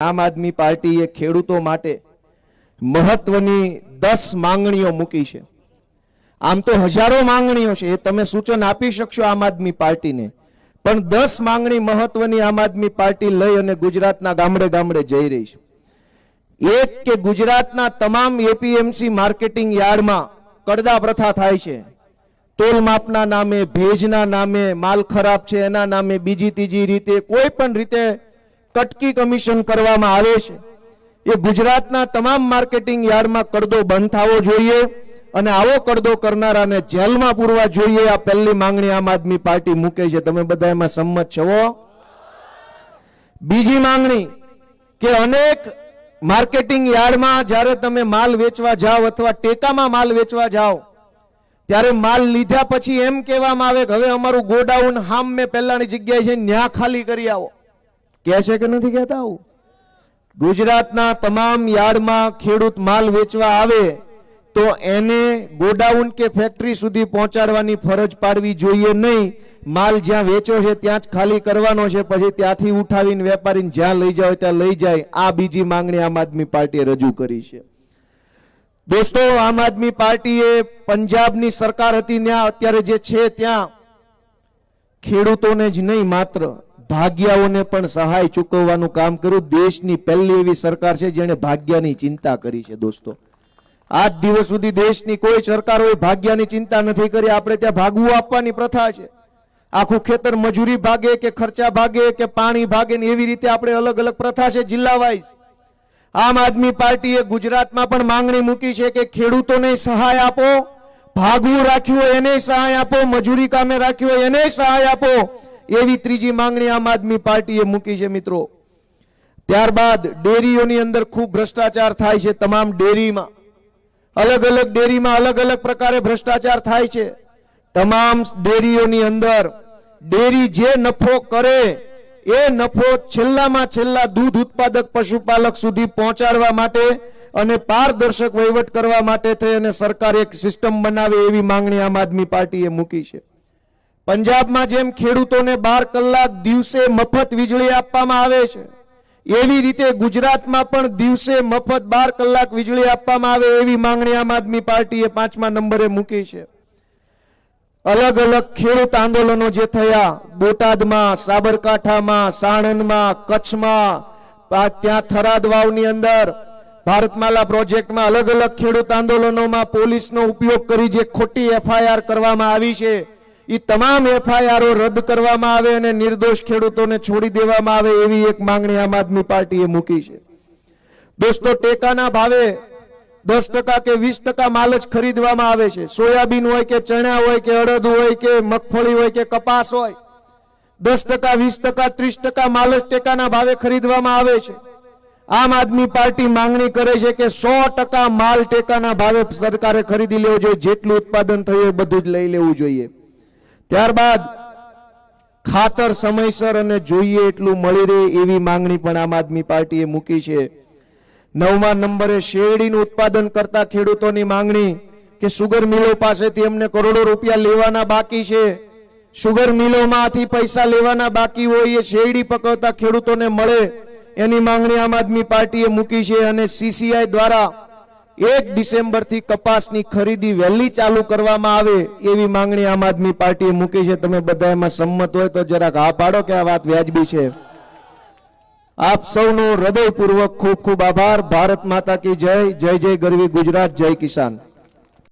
આમ આદમી પાર્ટીએ ખેડૂતો માટે મહત્વની દસ માંગણીઓ મૂકી છે. આમ તો હજારો માંગણીઓ છે, એ તમે સૂચન આપી શકશો આમ આદમી પાર્ટીને. પણ દસ માંગણી મહત્વની આમ આદમી પાર્ટી લઈ અને ગુજરાતના ગામડે ગામડે જઈ રહી છે. એક કે ગુજરાતના તમામ એપીએમસી માર્કેટિંગ યાર્ડમાં કડદા પ્રથા થાય છે. તોલ માપના નામે, ભેજના નામે માલ ખરાબ છે, એના નામે બીજી ત્રીજી રીતે કોઈ પણ રીતે કટકી કમિશન કરવામાં આવે છે. એ ગુજરાતના તમામ માર્કેટિંગ યાર્ડમાં કરદો બંધ થવો જોઈએ અને આવો કરદો કરનારાને જેલમાં પૂરવા જોઈએ, આ પહેલી માંગણી આમ આદમી પાર્ટી મૂકે છે. તમે બધા એમાં સંમત છો? બીજી માંગણી કે અનેક માર્કેટિંગ યાર્ડમાં જ્યારે તમે માલ વેચવા જાઓ અથવા ટેકામાં માલ વેચવા જાઓ, ત્યારે માલ લીધા પછી એમ કહેવામાં આવે કે હવે અમારું ગોડાઉન હામ મેં પહેલાની જગ્યાએ છે ન્યા ખાલી કરી આવો. કહે છે કે નથી કહેતા આવું? ગુજરાતના તમામ યાર્ડમાં ખેડૂત માલ વેચવા આવે તો એને ગોડાઉન કે ફેક્ટરી સુધી પહોંચાડવાની ફરજ પાડવી જોઈએ નહીં. માલ જ્યાં વેચો છે ત્યાં જ ખાલી કરવાનો છે, પછી ત્યાંથી ઉઠાવીને વેપારીને જ્યાં લઈ જાવ ત્યાં લઈ જાય. આ બીજી માંગણી આમ આદમી પાર્ટીએ રજૂ કરી છે. દોસ્તો, આમ આદમી પાર્ટીએ પંજાબની સરકાર હતી, ત્યાં અત્યારે જે છે ત્યાં ખેડૂતોને જ નહીં, માત્ર ભાગ્યાઓને પણ સહાય ચૂકવવાનું કામ કર્યું. દેશની પહેલી એવી સરકાર છે જેણે ભાગ્યની ચિંતા કરી છે, દોસ્તો. આજ દિવસ સુધી દેશની કોઈ સરકારોએ ભાગ્યાની ચિંતા નથી કરી. આપણે ત્યાં ભાગવું આપવાની પ્રથા છે. આખું ખેતર મજૂરી ભાગે કે ખર્ચા ભાગે કે પાણી ભાગે ને એવી રીતે આપણે અલગ અલગ પ્રથા છે જિલ્લા વાઇઝ આમ આદમી પાર્ટીએ ગુજરાતમાં પણ માંગણી મૂકી છે કે ખેડૂતોને સહાય આપો. ભાગવું રાખ્યું હોય એને સહાય આપો, મજૂરી કામે રાખ્યું હોય એને સહાય આપો. એવી ત્રીજી માંગણી આમ આદમી પાર્ટીએ મૂકી છે મિત્રો. ત્યારબાદ ડેરીઓની અંદર ખૂબ ભ્રષ્ટાચાર થાય છે તમામ ડેરીમાં. અલગ અલગ ડેરીમાં અલગ અલગ પ્રકારે ભ્રષ્ટાચાર થાય છે. તમામ ડેરીઓની અંદર ડેરી જે નફો કરે એ નફો છેલ્લામાં છેલ્લા દૂધ ઉત્પાદક પશુપાલક સુધી પહોંચાડવા માટે અને પારદર્શક વહીવટ કરવા માટે થઈ અને સરકાર એક સિસ્ટમ બનાવે એવી માંગણી આમ આદમી પાર્ટીએ મૂકી છે. પંજાબમાં જેમ ખેડૂતોને બાર કલાક દિવસે મફત વીજળી આપવામાં આવે છે, એવી રીતે ગુજરાતમાં પણ દિવસે મફત બાર કલાક વીજળી આપવામાં આવે એવી માંગણી આમ આદમી પાર્ટીએ પાંચમા નંબરે મૂકી છે. અલગ અલગ ખેડૂત આંદોલનો જે થયા, બોટાદમાં, સાબરકાંઠામાં, સાણંદમાં, કચ્છમાં ત્યાં થરાદ વાવની અંદર, ભારતમાલા પ્રોજેક્ટમાં અલગ અલગ ખેડૂત આંદોલનોમાં પોલીસનો ઉપયોગ કરી જે ખોટી એફઆઈઆર કરવામાં આવી છે એ તમામ એફઆઈઆરો રદ કરવામાં આવે અને નિર્દોષ ખેડૂતોને છોડી દેવામાં આવે એવી એક માંગણી આમ આદમી પાર્ટીએ મૂકી છે. દોસ્તો, ટેકાના ભાવે દસ ટકા કે વીસ ટકા માલ જ ખરીદવામાં આવે છે. સોયાબીન હોય કે ચણા હોય કે અડદ હોય કે મગફળી હોય કે કપાસ હોય, દસ ટકા, વીસ ટકા, ત્રીસ ટકા માલ જ ટેકાના ભાવે ખરીદવામાં આવે છે. આમ આદમી પાર્ટી માંગણી કરે છે કે સો ટકા માલ ટેકાના ભાવે સરકારે ખરીદી લેવો જોઈએ, જેટલું ઉત્પાદન થયું એ બધું જ લઈ લેવું જોઈએ. ત્યારબાદ ખાતર સમયસર અને જોઈએ એટલું મળી રહે એવી માંગણી પણ આમ આદમી પાર્ટીએ મૂકી છે. નવમા નંબરે શેરડીનું ઉત્પાદન કરતા ખેડૂતોની માંગણી કે સુગર મિલો પાસેથી એમને કરોડો રૂપિયા લેવાના બાકી છે. સુગર મિલોમાંથી પૈસા લેવાના બાકી હોય એ શેરડી પકવતા ખેડૂતોને મળે એની માંગણી આમ આદમી પાર્ટીએ મૂકી છે અને સીસીઆઈ દ્વારા એક ડિસેમ્બરથી કપાસની ખરીદી વહેલી ચાલુ કરવામાં આવે એવી માંગણી આમ આદમી પાર્ટીએ મૂકી છે. તમે બધા એમાં સંમત હોય તો જરાક હા પાડો કે આ વાત વ્યાજબી છે. આપ સૌનો હૃદયપૂર્વક ખૂબ ખૂબ આભાર. ભારત માતા કી જય. જય જય ગરવી ગુજરાત. જય કિસાન.